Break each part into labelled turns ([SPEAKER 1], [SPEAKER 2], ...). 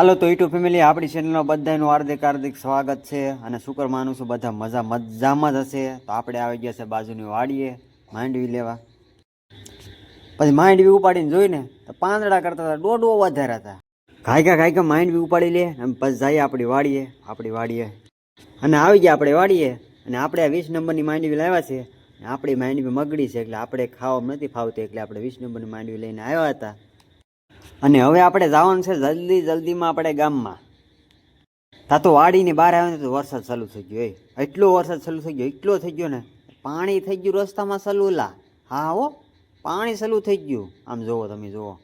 [SPEAKER 1] હાલો તો YouTube family આપણી ચેનલમાં બધાનું હાર્દિક હાર્દિક સ્વાગત છે અને શુકર માનું છું? બધા મજા મજામાં જ હશે. તો આપણે આવી ગયા છે બાજુની વાડીએ, માંડવી લેવા. પછી માંડવી ઉપાડીને જોઈને તો પાંદડા કરતા હતા દોઢો વધારે હતા. ઘાયકા ઘાયકા માંડવી ઉપાડી લે અને પછી જઈએ આપણી વાડીએ આપણી વાડીએ. અને આવી ગયા આપણે વાડીએ અને આપણે આ વીસ નંબરની માંડવી લાવ્યા છે. આપણી માંડવી મગડી છે એટલે આપણે ખાવામાં નથી ફાવતી એટલે આપણે વીસ નંબરની માંડવી લઈને આવ્યા હતા. અને હવે આપણે જવાનું છે જલ્દી જલ્દીમાં આપણે ગામમાં. તા તો વાડીની બહાર આવે ને તો વરસાદ ચાલુ થઈ ગયો, એ. એટલો વરસાદ ચાલુ થઈ ગયો, એટલો થઈ ગયો ને. પાણી થઈ ગયું રસ્તામાં સલુલા. હા હો, પાણી સલું થઈ ગયું. આમ જુઓ તમે જુઓ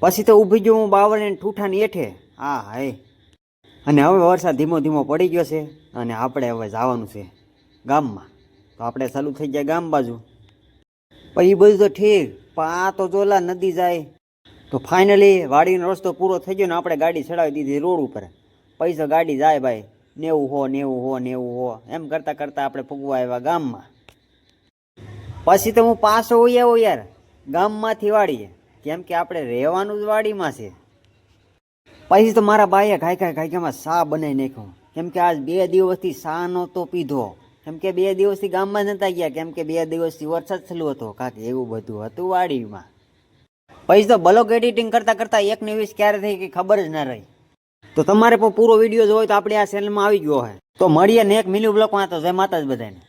[SPEAKER 1] પછી તો ઊભી ગયો હું બાવળને ઠૂઠાની એઠે હા હાય અને હવે વરસાદ ધીમો ધીમો પડી ગયો છે અને આપણે હવે જવાનું છે ગામમાં. તો આપણે ચાલુ થઈ જાય ગામ બાજુ. પણ એ બધું તો ઠીક. પણ આ તો જોલા નદી જાય. તો ફાઇનલી વાડીનો રસ્તો પૂરો થઈ ગયો ને આપણે ગાડી ચડાવી દીધી રોડ ઉપર. પૈસા ગાડી જાય ભાઈ. નેવું હો નેવું હો નેવું હો. એમ કરતાં કરતાં આપણે પૂગવા આવ્યા ગામમાં. પછી તો હું પાછો હોઈ આવ્યો યાર, ગામમાંથી વાડીએ. કેમ કે આપણે રહેવાનું જ વાડીમાં છે. પછી તો મારા બાઈએ ખાઈ ખાઈ ખાઈ સા બનાવી નાખ્યો. કેમ કે આજ બે દિવસથી સા નહોતો પીધો. કેમ કે બે દિવસથી ગામમાં નતા ગયા. કેમ કે બે દિવસથી વરસાદ થયેલો હતો. કાંક એવું બધું હતું વાડીમાં. પછી તો બ્લોગ એડિટિંગ કરતાં કરતાં એક ને વીસ ક્યારે થઈ કે ખબર જ ના રહી. તો તમારે પણ પૂરો વીડિયો જોવો તો આપણે આ ચેનલમાં આવી ગયો હોય તો મળીએ ને એક મિલી બ્લોક તો જય જ બધાને.